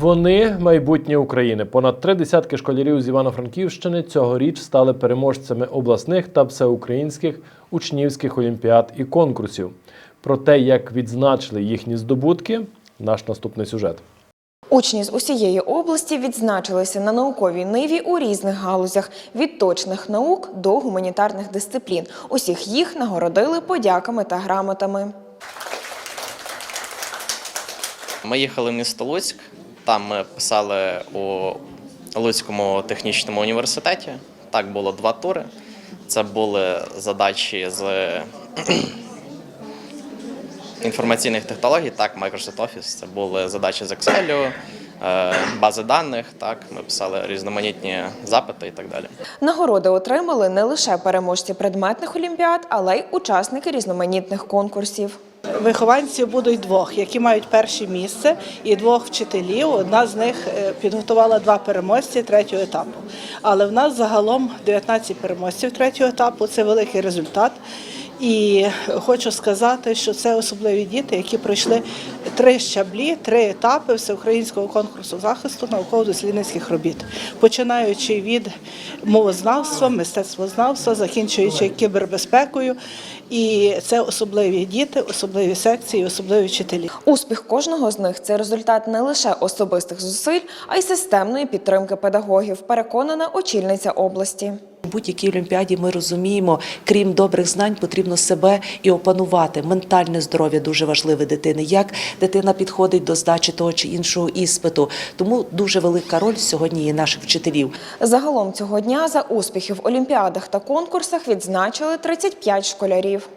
Вони майбутнє України. Понад три десятки школярів з Івано-Франківщини цьогоріч стали переможцями обласних та всеукраїнських учнівських олімпіад і конкурсів. Про те, як відзначили їхні здобутки, наш наступний сюжет. Учні з усієї області відзначилися на науковій ниві у різних галузях від точних наук до гуманітарних дисциплін. Усіх їх нагородили подяками та грамотами. Ми їхали в місто Луцьк. Там ми писали у Луцькому технічному університеті. Так було два тури. Це були задачі з інформаційних технологій, так, Microsoft Office. Це були задачі з Excel, е, бази даних. Так, ми писали різноманітні запити і так далі. Нагороди отримали не лише переможці предметних олімпіад, але й учасники різноманітних конкурсів. Вихованців будуть двох, які мають перше місце, і двох вчителів. Одна з них е, підготувала два переможці третього етапу. Але в нас загалом 19 переможців третього етапу. Це великий результат. І хочу сказати, що це особливі діти, які пройшли три щаблі, три етапи всеукраїнського конкурсу захисту науково-дослідницьких робіт, починаючи від мовознавства, мистецтвознавства, закінчуючи кібербезпекою. І це особливі діти, особливі секції, особливі вчителі. Успіх кожного з них це результат не лише особистих зусиль, а й системної підтримки педагогів, переконана очільниця області. Будь-якій олімпіаді ми розуміємо, крім добрих знань, потрібно себе і опанувати. Ментальне здоров'я дуже важливе дитини. Як дитина підходить до здачі того чи іншого іспиту. Тому дуже велика роль сьогодні є наших вчителів. Загалом цього дня за успіхи в олімпіадах та конкурсах відзначили 35 школярів.